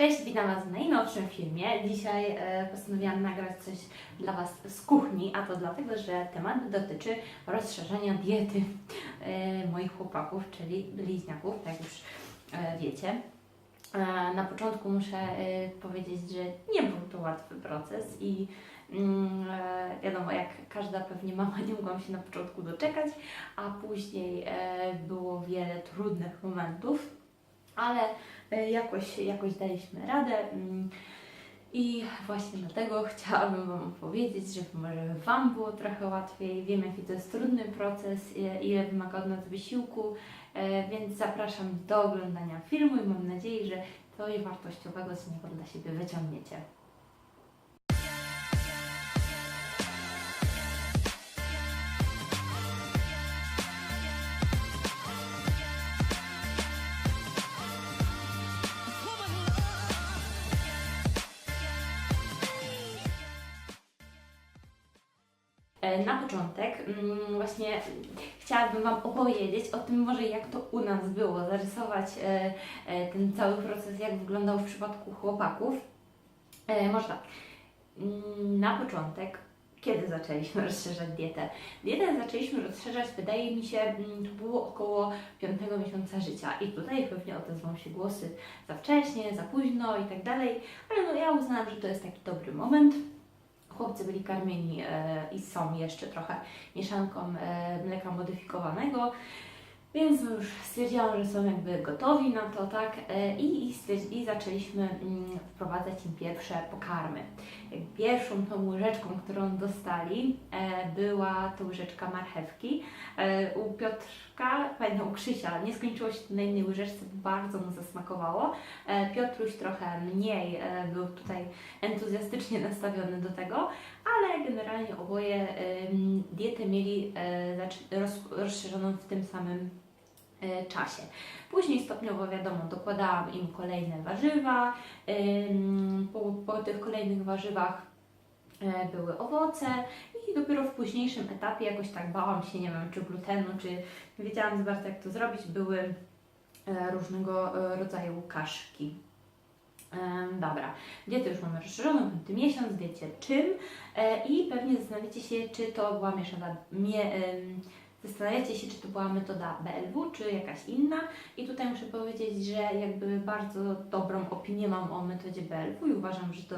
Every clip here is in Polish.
Cześć, witam Was w najnowszym filmie. Dzisiaj e, postanowiłam nagrać coś dla Was z kuchni, a to dlatego, że temat dotyczy rozszerzenia diety e, moich chłopaków, czyli bliźniaków, tak już e, wiecie. Na początku muszę powiedzieć, że nie był to łatwy proces i mm, wiadomo, jak każda pewnie mama nie mogłam się na początku doczekać, a później było wiele trudnych momentów, ale jakoś, jakoś daliśmy radę. mm, I właśnie dlatego chciałabym Wam powiedzieć, żeby może Wam było trochę łatwiej. Wiem, jaki to jest trudny proces, ile wymaga od nas wysiłku, e, więc zapraszam do oglądania filmu i mam nadzieję, że coś wartościowego z niego dla siebie wyciągniecie. Na początek mm, właśnie chciałabym Wam opowiedzieć o tym może jak to u nas było, zarysować e, e, ten cały proces, jak wyglądał w przypadku chłopaków. E, Może tak, Mm, na początek, kiedy zaczęliśmy rozszerzać dietę? Dietę zaczęliśmy rozszerzać, wydaje mi się, mm, to było około 5 miesiąca życia i tutaj pewnie odezwą się głosy za wcześnie, za późno i tak dalej, ale no ja uznałam, że to jest taki dobry moment. Chłopcy byli karmieni e, i są jeszcze trochę mieszanką e, mleka modyfikowanego, więc już stwierdziłam, że są jakby gotowi na to, tak? E, I, i, I zaczęliśmy mm, wprowadzać im pierwsze pokarmy. Pierwszą tą łyżeczką, którą dostali, e, była to łyżeczka marchewki. E, u Piotrka, pamiętam u Krzysia, nie skończyło się na jednej łyżeczce, bardzo mu zasmakowało. E, Piotruś trochę mniej był tutaj entuzjastycznie nastawiony do tego, ale generalnie oboje dietę mieli rozszerzoną w tym samym czasie. Później stopniowo, wiadomo, dokładałam im kolejne warzywa. Po, po tych kolejnych warzywach e, były owoce i dopiero w późniejszym etapie jakoś tak bałam się, nie wiem, czy glutenu, czy nie wiedziałam za bardzo jak to zrobić, były e, różnego e, rodzaju kaszki. Dobra, dietę już mamy rozszerzoną, piąty miesiąc, wiecie czym e, i pewnie zastanawiacie się, czy to była mieszana, mie, zastanawiacie się, czy to była metoda BLW, czy jakaś inna? I tutaj muszę powiedzieć, że jakby bardzo dobrą opinię mam o metodzie BLW i uważam, że to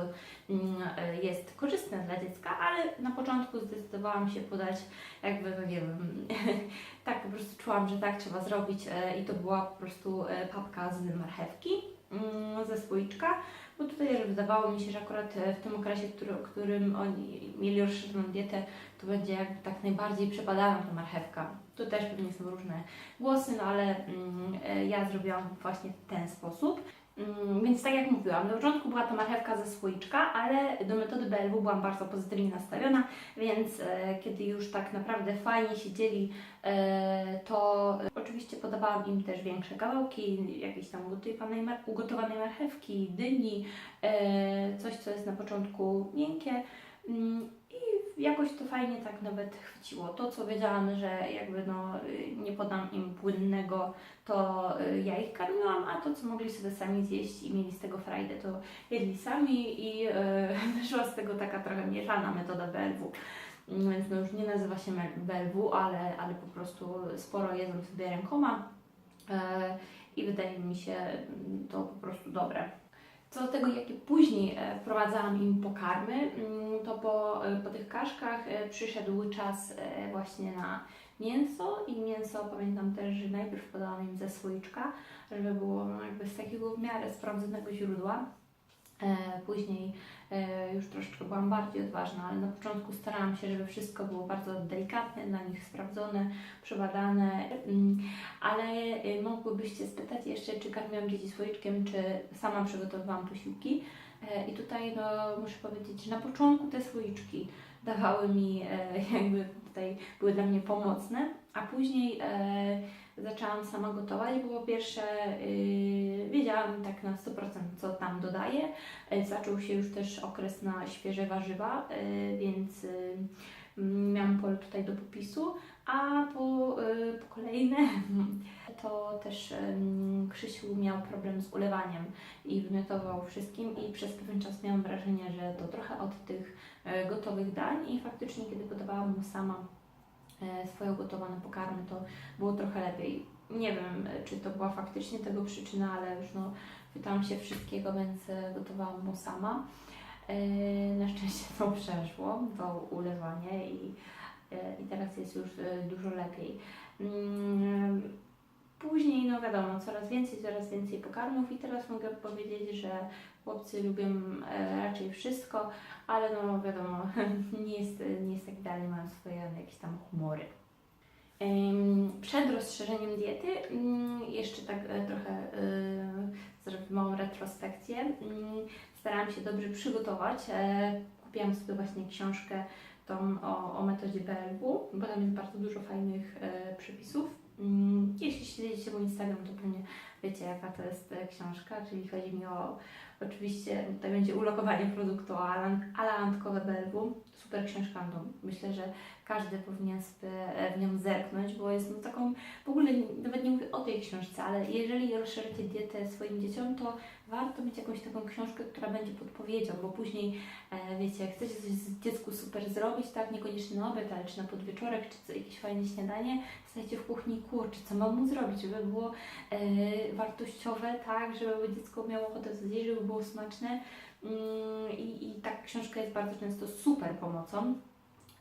mm, e, jest korzystne dla dziecka, ale na początku zdecydowałam się podać jakby, no nie wiem, tak po prostu czułam, że tak trzeba zrobić e, i to była po prostu e, papka z marchewki mm, ze słoiczka, bo tutaj że wydawało mi się, że akurat e, w tym okresie, który, którym oni mieli rozszerzoną dietę, to będzie jakby tak najbardziej przepadała ta marchewka. Tu też pewnie są różne głosy, no ale mm, e, ja zrobiłam właśnie w ten sposób. Mm, Więc tak jak mówiłam, na początku była to marchewka ze słoiczka, ale do metody BLW byłam bardzo pozytywnie nastawiona, więc e, kiedy już tak naprawdę fajnie siedzieli, e, to e, oczywiście podawałam im też większe kawałki, jakiejś tam ugotowanej, mar- ugotowanej marchewki, dyni, e, coś co jest na początku miękkie. Mm, jakoś to fajnie tak nawet chwyciło. To, co wiedziałam, że jakby no, nie podam im płynnego, to y, ja ich karmiłam, a to, co mogli sobie sami zjeść i mieli z tego frajdę, to jedli sami i y, wyszła z tego taka trochę mieszana metoda BLW. Mm, Więc no już nie nazywa się BLW, ale, ale po prostu sporo jedzą sobie rękoma e, i wydaje mi się mm, to po prostu dobre. Co do tego, jakie później e, wprowadzałam im pokarmy, mm, to po, e, po tych kaszkach e, przyszedł czas właśnie na mięso i mięso pamiętam też, że najpierw podałam im ze słoiczka, żeby było jakby z takiego w miarę sprawdzonego źródła. E, Później e, już troszeczkę byłam bardziej odważna, ale na początku starałam się, żeby wszystko było bardzo delikatne, dla nich sprawdzone, przebadane. Mm, Ale e, mogłybyście spytać jeszcze, czy karmiłam dzieci słoiczkiem, czy sama przygotowywałam posiłki. I tutaj no, muszę powiedzieć, że na początku te słoiczki dawały mi, jakby tutaj były dla mnie pomocne, a później zaczęłam sama gotować, bo po pierwsze yy, wiedziałam tak na 100% co tam dodaję. Yy, zaczął się już też okres na świeże warzywa, yy, więc yy, miałam pole tutaj do popisu, a po, y, po kolejne to też ym, Krzysiu miał problem z ulewaniem i wymiotował wszystkim i przez pewien czas miałam wrażenie, że to trochę od tych e, gotowych dań i faktycznie kiedy podawałam mu sama swoje ugotowane pokarmy, to było trochę lepiej. Nie wiem, e, czy to była faktycznie tego przyczyna, ale już no, pytałam się wszystkiego, więc e, gotowałam mu sama. E, Na szczęście to przeszło, to ulewanie i, e, i teraz jest już e, dużo lepiej. Mm, Później, no wiadomo, coraz więcej, coraz więcej pokarmów i teraz mogę powiedzieć, że chłopcy lubią e, raczej wszystko, ale no wiadomo, nie jest, nie jest tak idealnie, mają swoje jakieś tam humory. Przed rozszerzeniem diety, mm, jeszcze tak e, trochę e, zrobię małą retrospekcję, mm, starałam się dobrze przygotować. Kupiłam sobie właśnie książkę tą o, o metodzie BLW, bo tam jest bardzo dużo fajnych przepisów. Śledzicie mój Instagram, to pewnie wiecie, jaka to jest e, książka, czyli chodzi mi o, oczywiście, tutaj będzie ulokowanie produktu Alan, Alantkowe BLW. Super książka, no, myślę, że każdy powinien e, w nią zerknąć, bo jest no, taką, w ogóle nawet nie mówię o tej książce, ale jeżeli rozszerzycie dietę swoim dzieciom, to warto mieć jakąś taką książkę, która będzie podpowiedzią, bo później, e, wiecie, jak chcecie coś z dziecku super zrobić, tak, niekoniecznie na obiad, ale czy na podwieczorek, czy jakieś fajne śniadanie, stajecie w kuchni, kurczę, co mam mu zrobić, żeby było e, wartościowe, tak, żeby dziecko miało ochotę zjeść, żeby było smaczne Mm, i, i ta książka jest bardzo często super pomocą.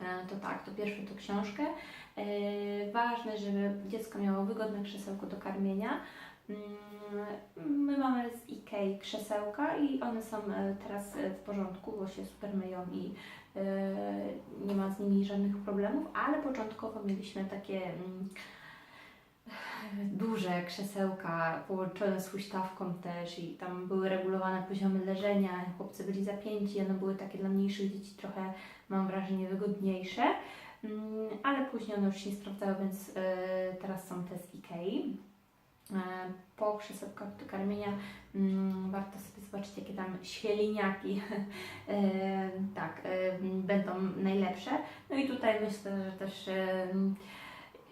E, To tak, to pierwsze to książkę. E, Ważne, żeby dziecko miało wygodne krzesełko do karmienia. Mm, My mamy z Ikei krzesełka i one są e, teraz e, w porządku, bo się super myją i e, nie ma z nimi żadnych problemów, ale początkowo mieliśmy takie mm, duże krzesełka połączone z huśtawką też i tam były regulowane poziomy leżenia, chłopcy byli zapięci, one były takie dla mniejszych dzieci trochę, mam wrażenie, wygodniejsze, Mm, ale później one już się nie sprawdzały, więc teraz są te z Ikei. E, Po krzesełkach do karmienia mm, warto sobie zobaczyć, jakie tam świeliniaki e, tak, e, będą najlepsze. No i tutaj myślę, że też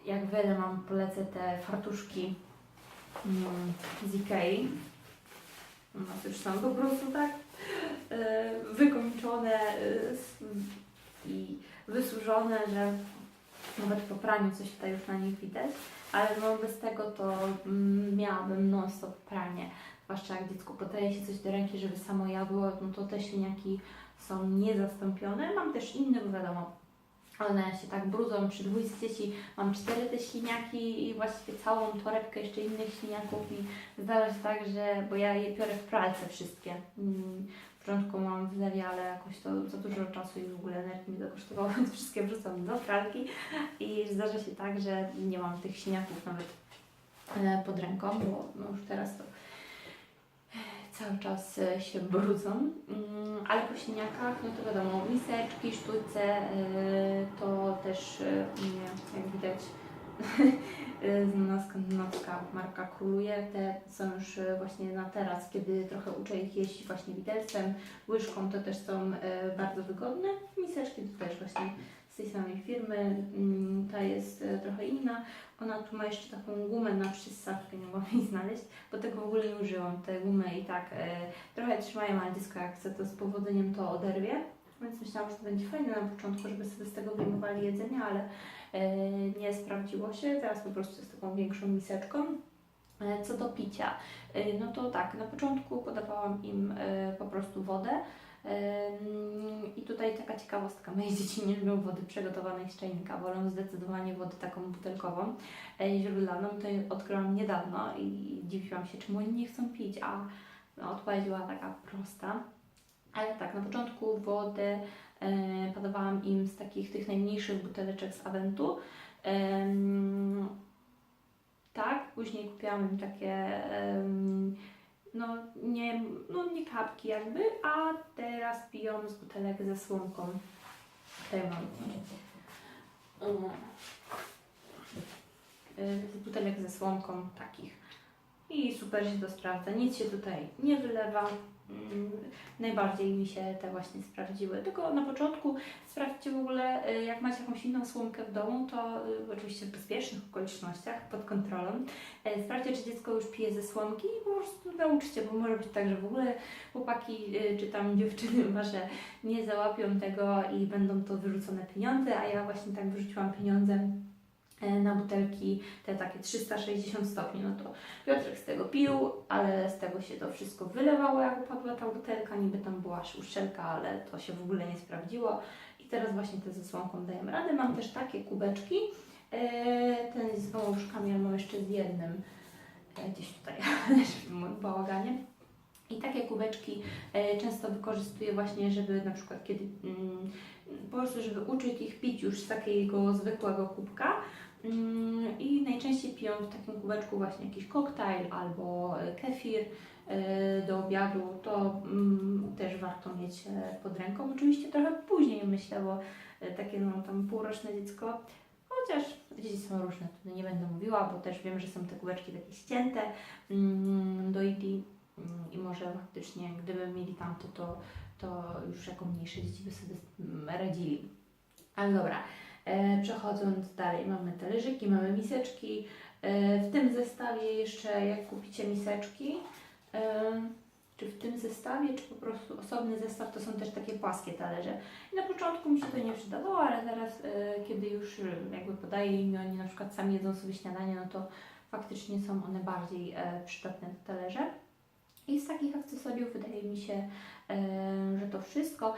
jak wiele mam, polecę te fartuszki mm, z Ikei. No już są po prostu tak wykończone i wysłużone, że nawet po praniu coś tutaj już na nich widać, ale no bez tego to mm, miałabym non-stop pranie. Zwłaszcza jak dziecku podaje się coś do ręki, żeby samo jadło, no to te śliniaki są niezastąpione. Mam też inne, bo wiadomo, one się tak brudzą przy dwójce dzieci. Mam cztery te śliniaki i właściwie całą torebkę jeszcze innych śliniaków i zdarza się tak, że, bo ja je biorę w pralce wszystkie. Mm, początku mam w ale jakoś to za dużo czasu i w ogóle energii mi to kosztowało, więc wszystkie wrzucam do pralki. I zdarza się tak, że nie mam tych śliniaków nawet e, pod ręką, bo no już teraz to cały czas e, się brudzą, Mm, ale po śliniakach, no to wiadomo, miseczki, sztućce, e, to też, e, jak widać, e, znana skandynawska marka króluje. Te są już e, właśnie na teraz, kiedy trochę uczę ich jeść właśnie widelcem, łyżką, to też są e, bardzo wygodne. Miseczki to też właśnie z tej samej firmy, Mm, ta jest trochę inna. Ona tu ma jeszcze taką gumę na przystawkę, nie mogłam jej znaleźć, bo tego w ogóle nie użyłam. Te gumy i tak trochę trzymają, ale dziecko jak chce to z powodzeniem to oderwie. Więc myślałam, że to będzie fajne na początku, żeby sobie z tego wyjmowali jedzenie, ale nie sprawdziło się. Teraz po prostu jest taką większą miseczką. E, Co do picia, e, no to tak, na początku podawałam im e, po prostu wodę. Ym, I tutaj taka ciekawostka, moje dzieci nie lubią wody przygotowanej z czajnika, wolą zdecydowanie wodę taką butelkową, e, źródlaną, to odkryłam niedawno i dziwiłam się, czemu oni nie chcą pić, a no, odpowiedź była taka prosta. Ale tak, na początku wodę e, podawałam im z takich tych najmniejszych buteleczek z Aventu. Tak, później kupiłam im takie no nie, no nie kapki jakby, a teraz piją z butelek ze słomką. Tutaj mam. Y, Z butelek ze słomką takich. i super się to sprawdza. Nic się tutaj nie wylewa. Najbardziej mi się te właśnie sprawdziły. Tylko na początku sprawdźcie w ogóle, y, jak macie jakąś inną słomkę w domu, to y, oczywiście w bezpiecznych okolicznościach, pod kontrolą. E, Sprawdźcie, czy dziecko już pije ze słomki i po prostu nauczcie, bo może być tak, że w ogóle chłopaki y, czy tam dziewczyny wasze nie załapią tego i będą to wyrzucone pieniądze, a ja właśnie tak wyrzuciłam pieniądze na butelki te takie 360 stopni, no to Piotrek z tego pił, ale z tego się to wszystko wylewało, jak upadła ta butelka, niby tam była uszczelka, ale to się w ogóle nie sprawdziło i teraz właśnie te ze słomką dajemy radę. Mam też takie kubeczki, e, ten z łóżkami, ale mam jeszcze z jednym, e, gdzieś tutaj leży w moim bałaganie. I takie kubeczki e, często wykorzystuję właśnie, żeby na przykład kiedy mm, po prostu, żeby uczyć ich pić już z takiego zwykłego kubka. Mm, I najczęściej piją w takim kubeczku właśnie jakiś koktajl albo e, kefir e, do obiadu. To mm, też warto mieć e, pod ręką. Oczywiście trochę później myślę, bo takie no tam półroczne dziecko, chociaż dzieci są różne, to nie będę mówiła, bo też wiem, że są te kubeczki takie ścięte mm, do ID i może faktycznie gdyby mieli tamto, to, to już jako mniejsze dzieci by sobie radzili. Ale dobra, przechodząc dalej, mamy talerzyki, mamy miseczki. E, w tym zestawie jeszcze, jak kupicie miseczki, e, czy w tym zestawie, czy po prostu osobny zestaw, to są też takie płaskie talerze. I na początku mi się to nie przydawało, ale teraz, e, kiedy już e, jakby podaję im oni na przykład sami jedzą sobie śniadanie, no to faktycznie są one bardziej e, przydatne te talerze. I z takich akcesoriów wydaje mi się, e, że to wszystko.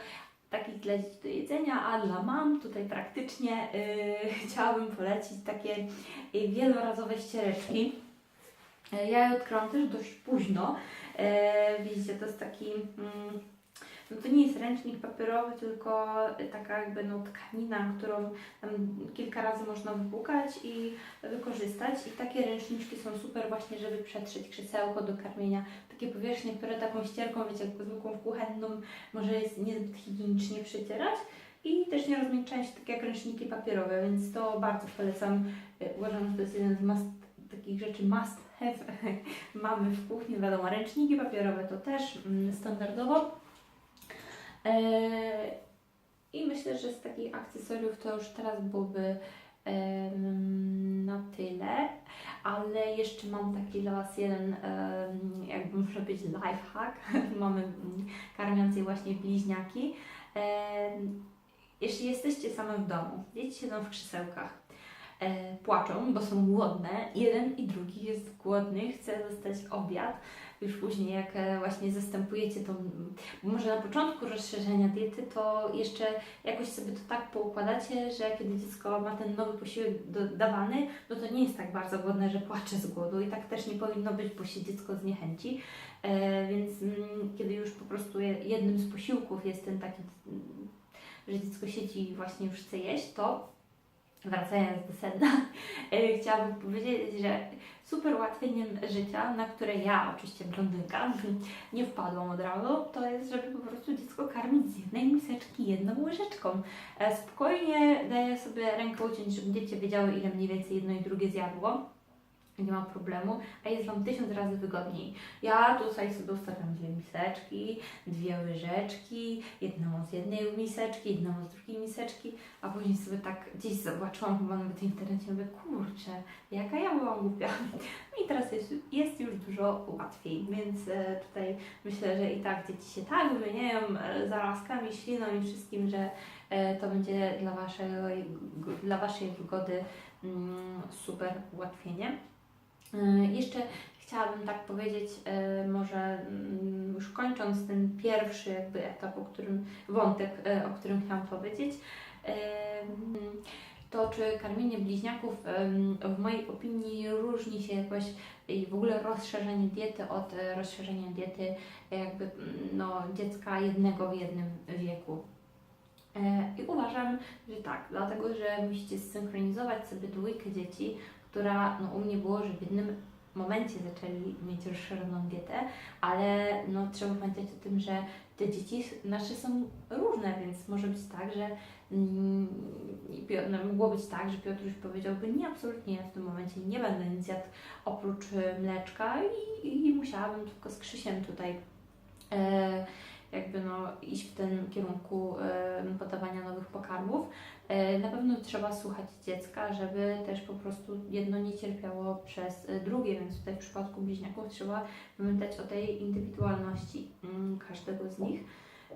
Takich dla dzieci do jedzenia, a dla mam tutaj praktycznie e, chciałabym polecić takie e, wielorazowe ściereczki. E, ja je odkryłam też dość późno. E, widzicie, to jest taki, mm, no to nie jest ręcznik papierowy, tylko taka jakby no tkanina, którą kilka razy można wypłukać i wykorzystać. I takie ręczniczki są super właśnie, żeby przetrzeć krzesełko do karmienia. Takie powierzchnie, które taką ścierką, wiecie, jak zwykłą kuchenną, może jest niezbyt higienicznie przecierać. I też nie rozmiękczają się tak jak ręczniki papierowe, więc to bardzo polecam. E, Uważam, że to jest jeden z must, takich rzeczy must have mamy w kuchni. Wiadomo, ręczniki papierowe to też mm, standardowo. E, I myślę, że z takich akcesoriów to już teraz byłoby na tyle, ale jeszcze mam taki dla Was jeden, jakby może być lifehack. Mamy karmiącej właśnie bliźniaki. Jeśli jesteście same w domu, dzieci siedzą w krzesełkach, e, płaczą, bo są głodne, jeden i drugi jest głodny, chce dostać obiad, już później jak e, właśnie zastępujecie bo może na początku rozszerzenia diety, to jeszcze jakoś sobie to tak poukładacie, że kiedy dziecko ma ten nowy posiłek dodawany, no to nie jest tak bardzo głodne, że płacze z głodu i tak też nie powinno być, bo się dziecko zniechęci. E, więc mm, kiedy już po prostu je- jednym z posiłków jest ten taki, mm, że dziecko siedzi i właśnie już chce jeść, to wracając do sedna, e, chciałabym powiedzieć, że super ułatwieniem życia, na które ja, oczywiście blondynka, nie wpadłam od razu, to jest, żeby po prostu dziecko karmić z jednej miseczki jedną łyżeczką. E, Spokojnie daję sobie rękę uciąć, żeby dzieci wiedziały, ile mniej więcej jedno i drugie zjadło. Nie ma problemu, a jest Wam tysiąc razy wygodniej. Ja tutaj sobie ustawiam dwie miseczki, dwie łyżeczki, jedną z jednej miseczki, jedną z drugiej miseczki, a później sobie tak gdzieś zobaczyłam chyba nawet w internecie, mówię, kurczę, jaka ja byłam głupia. I teraz jest, jest już dużo łatwiej, więc e, tutaj myślę, że i tak dzieci się tak wymieniają e, zarazkami, śliną i wszystkim, że e, to będzie dla Waszej, dla waszej wygody mm, super ułatwienie. E, Jeszcze chciałabym tak powiedzieć, e, może mm, już kończąc ten pierwszy jakby etap, o którym, wątek, e, o którym chciałam powiedzieć, to czy karmienie bliźniaków w mojej opinii różni się jakoś i w ogóle rozszerzenie diety od rozszerzenia diety jakby mm, no, dziecka jednego w jednym wieku. I uważam, że tak, dlatego że musicie zsynchronizować sobie dwójkę dzieci, która no, u mnie było, że w jednym momencie zaczęli mieć rozszerzoną dietę, ale no, trzeba pamiętać o tym, że te dzieci nasze są różne, więc może być tak, że mm, no, mogło być tak, że Piotruś powiedziałby nie, absolutnie ja w tym momencie nie będę nic jadł oprócz y, mleczka i, i musiałabym tylko z Krzysiem tutaj e, jakby no iść w tym kierunku podawania nowych pokarmów. E, na pewno trzeba słuchać dziecka, żeby też po prostu jedno nie cierpiało przez e, drugie, więc tutaj w przypadku bliźniaków trzeba pamiętać o tej indywidualności mm, każdego z nich.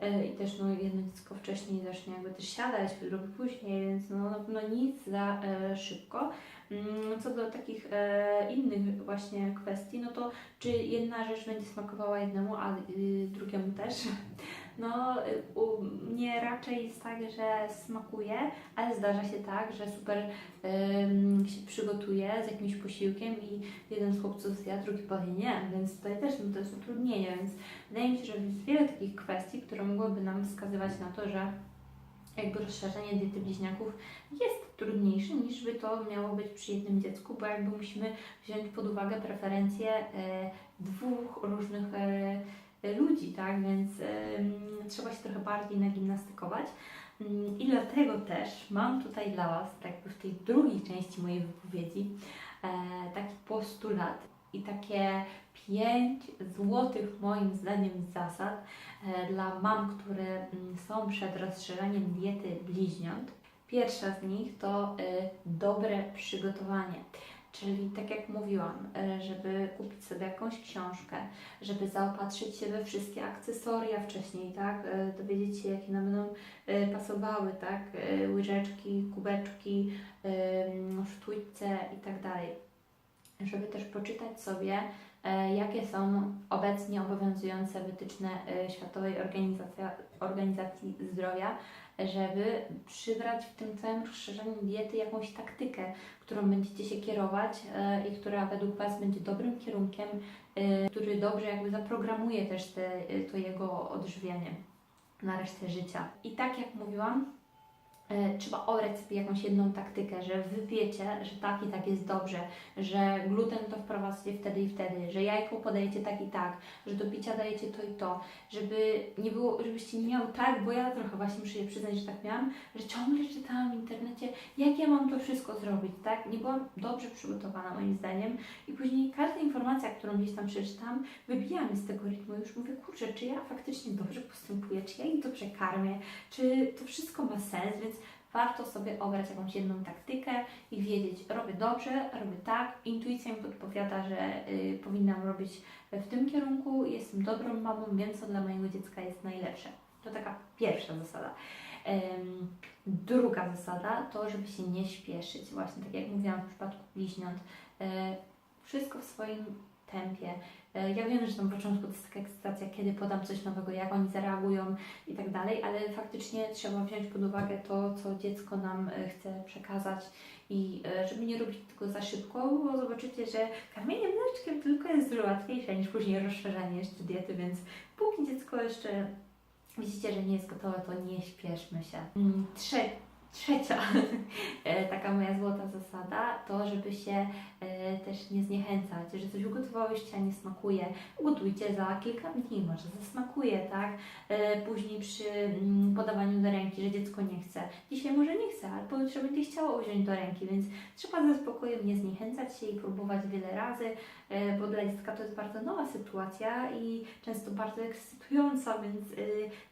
E, I też no, jedno dziecko wcześniej zacznie jakby też siadać, drugie później, więc no, na pewno nic za e, szybko. Mm, Co do takich e, innych właśnie kwestii, no to czy jedna rzecz będzie smakowała jednemu, a y, drugiemu też? No, y, u mnie raczej jest tak, że smakuje, ale zdarza się tak, że super ym, się przygotuje z jakimś posiłkiem i jeden z chłopców zjadł, drugi powie nie, więc tutaj też no, to jest utrudnienie, więc wydaje mi się, że jest wiele takich kwestii, które mogłyby nam wskazywać na to, że jakby rozszerzenie diety bliźniaków jest trudniejsze niż by to miało być przy jednym dziecku, bo jakby musimy wziąć pod uwagę preferencje e, dwóch różnych e, ludzi, tak? Więc trzeba się trochę bardziej nagimnastykować. Mm, I dlatego też mam tutaj dla Was, tak w tej drugiej części mojej wypowiedzi, e, taki postulat i takie pięć złotych moim zdaniem zasad e, dla mam, które mm, są przed rozszerzeniem diety bliźniąt. Pierwsza z nich to e, dobre przygotowanie. Czyli tak jak mówiłam, e, żeby kupić sobie jakąś książkę, żeby zaopatrzyć się we wszystkie akcesoria wcześniej, tak? E, Dowiedzieć się, jakie nam będą e, pasowały, tak? Łyżeczki, kubeczki, em, sztućce i tak dalej. Żeby też poczytać sobie, jakie są obecnie obowiązujące wytyczne Światowej Organizacji Zdrowia, żeby przybrać w tym całym rozszerzeniu diety jakąś taktykę, którą będziecie się kierować e, i która według Was będzie dobrym kierunkiem, e, który dobrze jakby zaprogramuje też te, e, to jego odżywianie na resztę życia. I tak jak mówiłam, trzeba obrać sobie jakąś jedną taktykę, że Wy wiecie, że tak i tak jest dobrze, że gluten to wprowadzacie wtedy i wtedy, że jajko podajecie tak i tak, że do picia dajecie to i to, żeby nie było, żebyście nie miały tak, bo ja trochę właśnie muszę się przyznać, że tak miałam, że ciągle czytałam w internecie, jak ja mam to wszystko zrobić, tak? Nie byłam dobrze przygotowana moim zdaniem i później każda informacja, którą gdzieś tam przeczytam, wybija mnie z tego rytmu. Już mówię, kurczę, czy ja faktycznie dobrze postępuję, czy ja ich dobrze karmię, czy to wszystko ma sens, więc warto sobie obrać jakąś jedną taktykę i wiedzieć, robię dobrze, robię tak, intuicja mi podpowiada, że y, powinnam robić w tym kierunku, jestem dobrą mamą, wiem, co dla mojego dziecka jest najlepsze. To taka pierwsza zasada. Em, druga zasada to, żeby się nie śpieszyć. Właśnie tak jak mówiłam w przypadku bliźniąt, e, wszystko w swoim tempie. E, Ja wiem, że na początku to jest taka ekscytacja, kiedy podam coś nowego, jak oni zareagują i tak dalej, ale faktycznie trzeba wziąć pod uwagę to, co dziecko nam e, chce przekazać i e, żeby nie robić tego za szybko, bo zobaczycie, że karmienie mleczkiem tylko jest dużo łatwiejsze niż później rozszerzanie jeszcze diety, więc póki dziecko jeszcze widzicie, że nie jest gotowe, to nie śpieszmy się. Mm, Trze trzecia e, taka moja złota zasada to, żeby się e, też nie zniechęcać, że coś ugotowałyście, a nie smakuje. Ugotujcie za kilka dni, może zasmakuje, tak? E, później przy mm, podawaniu do ręki, że dziecko nie chce. Dzisiaj może nie chce, ale pojutrze będzie chciało wziąć do ręki, więc trzeba ze spokojem nie zniechęcać się i próbować wiele razy, bo dla dziecka to jest bardzo nowa sytuacja i często bardzo ekscytująca, więc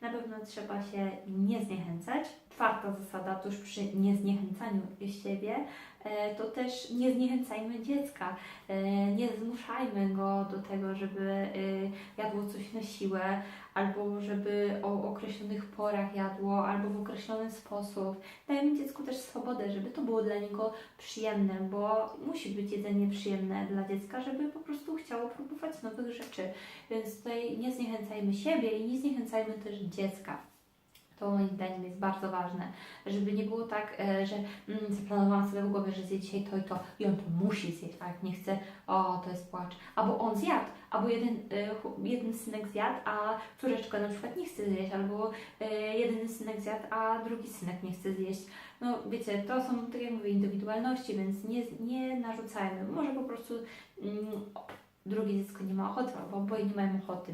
na pewno trzeba się nie zniechęcać. Czwarta zasada, tuż przy niezniechęcaniu siebie, e, to też nie zniechęcajmy dziecka. E, Nie zmuszajmy go do tego, żeby y, jadło coś na siłę, albo żeby o określonych porach jadło, albo w określony sposób. Dajmy dziecku też swobodę, żeby to było dla niego przyjemne, bo musi być jedzenie przyjemne dla dziecka, żeby po prostu chciało próbować nowych rzeczy. Więc tutaj nie zniechęcajmy siebie i nie zniechęcajmy też dziecka. To moim zdaniem jest bardzo ważne, żeby nie było tak, e, że mm, zaplanowałam sobie w głowie, że zje dzisiaj to i to i on to musi zjeść, a jak nie chce, o, to jest płacz. Albo on zjadł, albo jeden, e, jeden synek zjadł, a córeczka na przykład nie chce zjeść, albo e, jeden synek zjadł, a drugi synek nie chce zjeść. No wiecie, to są, tak jak mówię, indywidualności, więc nie, nie narzucajmy. Może po prostu mm, drugie dziecko nie ma ochoty, albo oboje nie mają ochoty.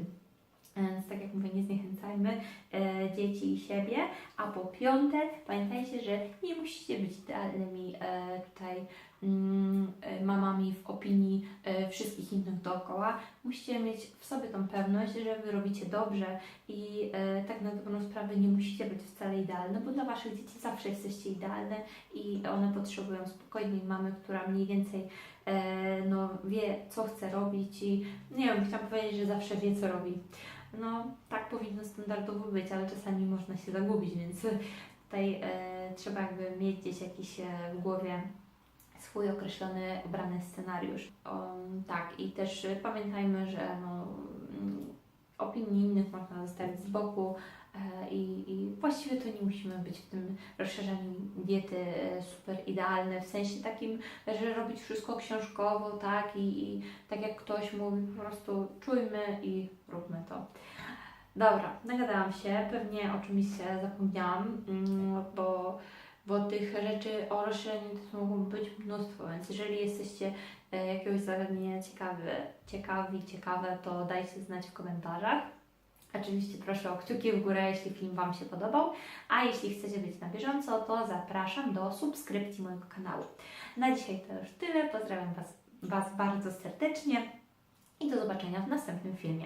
Więc tak jak mówię, nie zniechęcajmy e, dzieci i siebie. A po piąte, pamiętajcie, że nie musicie być idealnymi e, tutaj e, mamami w opinii e, wszystkich innych dookoła. Musicie mieć w sobie tą pewność, że Wy robicie dobrze i e, tak na dobrą sprawę nie musicie być wcale idealne, bo dla Waszych dzieci zawsze jesteście idealne i one potrzebują spokojnej mamy, która mniej więcej e, no, wie, co chce robić i nie wiem, chciałam powiedzieć, że zawsze wie, co robi. No, tak powinno standardowo być, ale czasami można się zagubić, więc tutaj e, trzeba jakby mieć gdzieś jakiś e, w głowie swój określony, obrany scenariusz. Um, tak, i też pamiętajmy, że no, mm, opinii innych można zostawić z boku e, i, i właściwie to nie musimy być w tym rozszerzaniu diety e, super idealne, w sensie takim, że robić wszystko książkowo, tak, i, i tak jak ktoś mówi, po prostu czujmy i róbmy to. Dobra, nagadałam się, pewnie o czymś zapomniałam, mm, bo, bo tych rzeczy o rozszerzeniu to mogło być mnóstwo, więc jeżeli jesteście e, jakiegoś zagadnienia ciekawy, ciekawi, ciekawe, to dajcie znać w komentarzach. Oczywiście proszę o kciuki w górę, jeśli film Wam się podobał, a jeśli chcecie być na bieżąco, to zapraszam do subskrypcji mojego kanału. Na dzisiaj to już tyle, pozdrawiam Was, Was bardzo serdecznie i do zobaczenia w następnym filmie.